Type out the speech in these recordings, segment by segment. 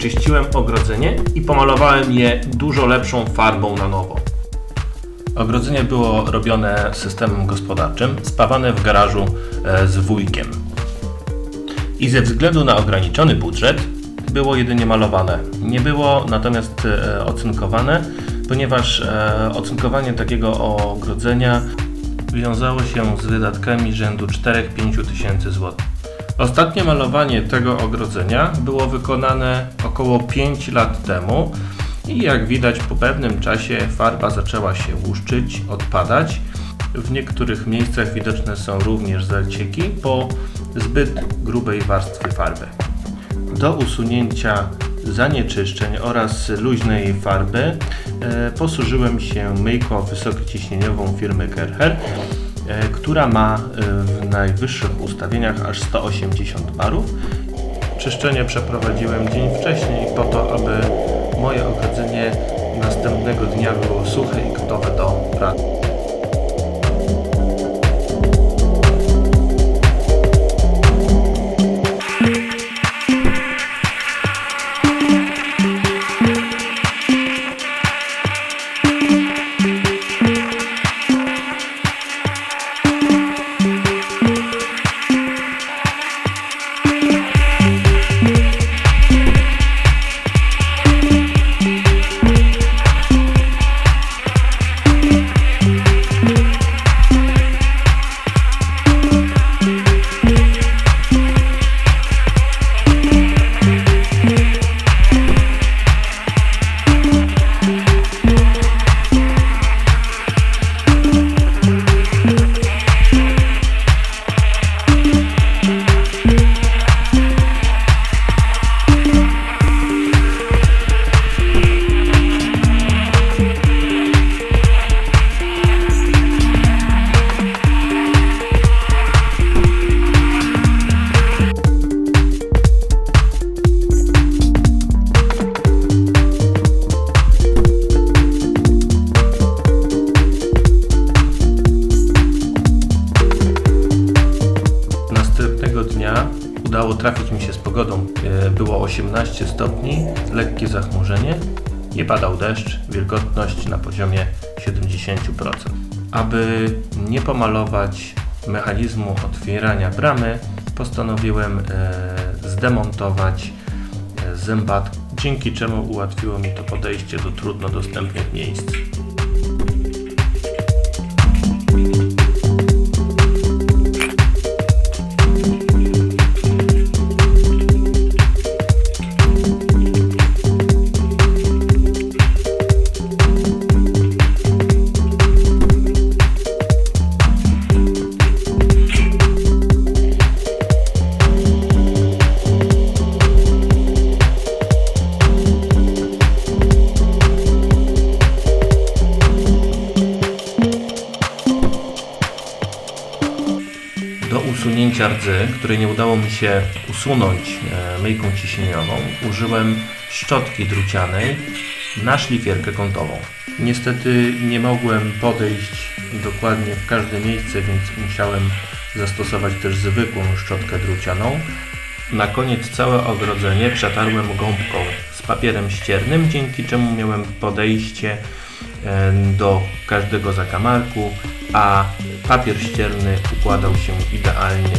wyczyściłem ogrodzenie i pomalowałem je dużo lepszą farbą na nowo. Ogrodzenie było robione systemem gospodarczym, spawane w garażu e, z wujkiem. I ze względu na ograniczony budżet było jedynie malowane. Nie było natomiast e, ocynkowane, ponieważ e, ocynkowanie takiego ogrodzenia wiązało się z wydatkami rzędu 4-5 tysięcy złotych. Ostatnie malowanie tego ogrodzenia było wykonane około 5 lat temu i jak widać po pewnym czasie farba zaczęła się łuszczyć, odpadać. W niektórych miejscach widoczne są również zacieki po zbyt grubej warstwie farby. Do usunięcia zanieczyszczeń oraz luźnej farby e, posłużyłem się myjką wysokociśnieniową firmy Kercher, która ma e, w najwyższych ustawieniach aż 180 barów. Czyszczenie przeprowadziłem dzień wcześniej po to, aby moje ogrodzenie następnego dnia było suche i gotowe do pracy. 18 stopni, lekkie zachmurzenie, nie padał deszcz, wilgotność na poziomie 70%. Aby nie pomalować mechanizmu otwierania bramy, postanowiłem e, zdemontować e, zębat, dzięki czemu ułatwiło mi to podejście do trudno dostępnych miejsc. Usunięcia rdzy, której nie udało mi się usunąć e, myjką ciśnieniową, użyłem szczotki drucianej na szlifierkę kątową. Niestety nie mogłem podejść dokładnie w każde miejsce, więc musiałem zastosować też zwykłą szczotkę drucianą. Na koniec całe ogrodzenie przetarłem gąbką z papierem ściernym, dzięki czemu miałem podejście do każdego zakamarku, a papier ścierny układał się idealnie.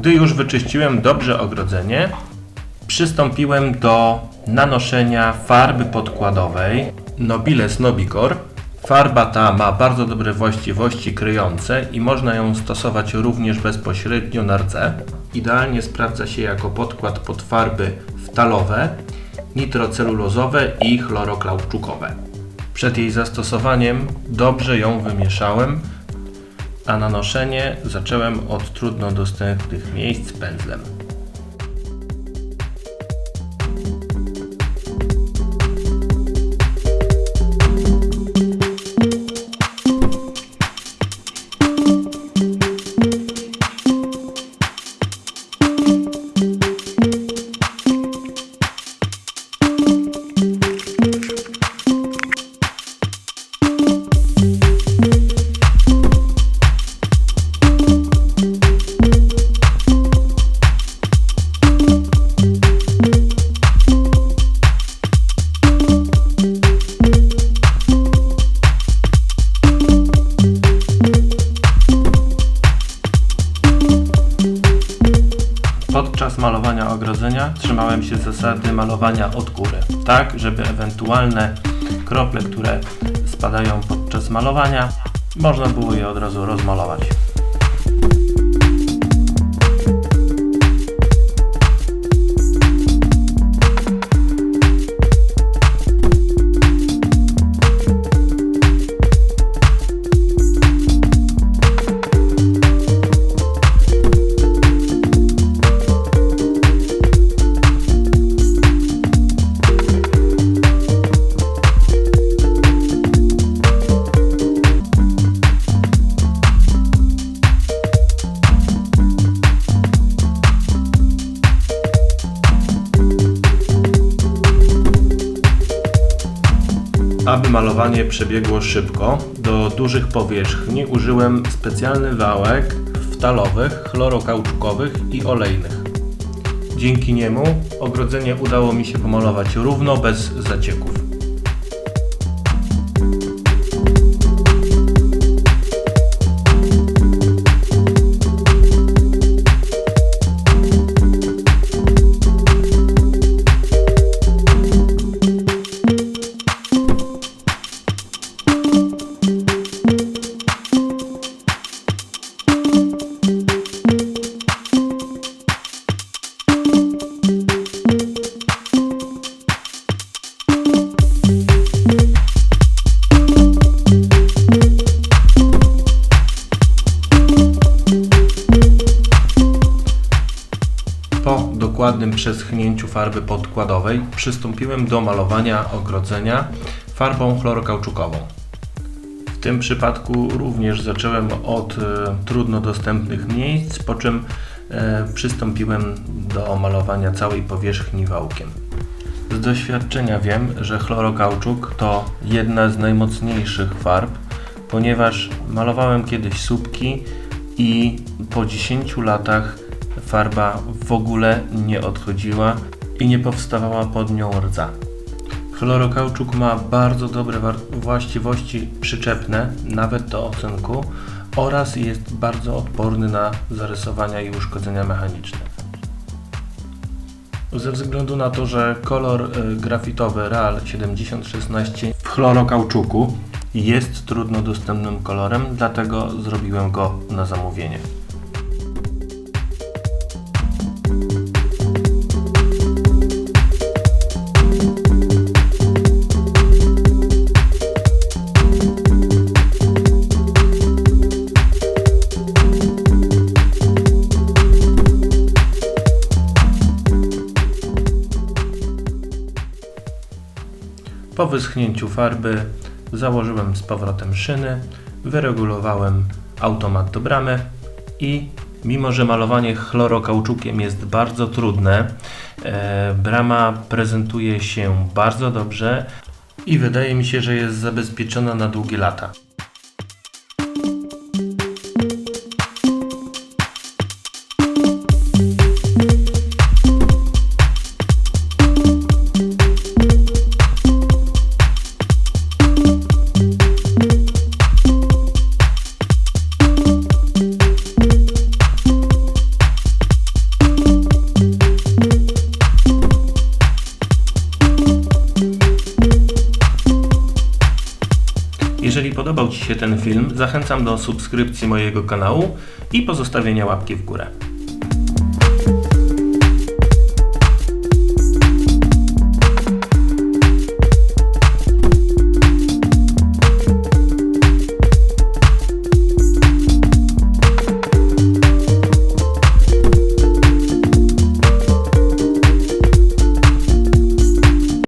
Gdy już wyczyściłem dobrze ogrodzenie, przystąpiłem do nanoszenia farby podkładowej Nobiles Nobicor Farba ta ma bardzo dobre właściwości kryjące i można ją stosować również bezpośrednio na rdze. Idealnie sprawdza się jako podkład pod farby wtalowe, nitrocelulozowe i chloroklauczukowe. Przed jej zastosowaniem dobrze ją wymieszałem, a nanoszenie zacząłem od trudno dostępnych miejsc pędzlem. Malowania od góry, tak żeby ewentualne krople, które spadają podczas malowania, można było je od razu rozmalować. Aby malowanie przebiegło szybko, do dużych powierzchni użyłem specjalny wałek wtalowych, chlorokauczukowych i olejnych. Dzięki niemu ogrodzenie udało mi się pomalować równo, bez zacieków. Dokładnym przeschnięciu farby podkładowej przystąpiłem do malowania ogrodzenia farbą chlorokauczukową. W tym przypadku również zacząłem od e, trudno dostępnych miejsc, po czym e, przystąpiłem do malowania całej powierzchni wałkiem. Z doświadczenia wiem, że chlorokauczuk to jedna z najmocniejszych farb, ponieważ malowałem kiedyś słupki i po 10 latach farba w ogóle nie odchodziła i nie powstawała pod nią rdza. Chlorokauczuk ma bardzo dobre właściwości przyczepne, nawet do ocynku, oraz jest bardzo odporny na zarysowania i uszkodzenia mechaniczne. Ze względu na to, że kolor y, grafitowy Real 7016 w chlorokauczuku jest trudno dostępnym kolorem, dlatego zrobiłem go na zamówienie. Po wyschnięciu farby założyłem z powrotem szyny, wyregulowałem automat do bramy i mimo, że malowanie chlorokauczukiem jest bardzo trudne, e, brama prezentuje się bardzo dobrze i wydaje mi się, że jest zabezpieczona na długie lata. Ten film, zachęcam do subskrypcji mojego kanału i pozostawienia łapki w górę.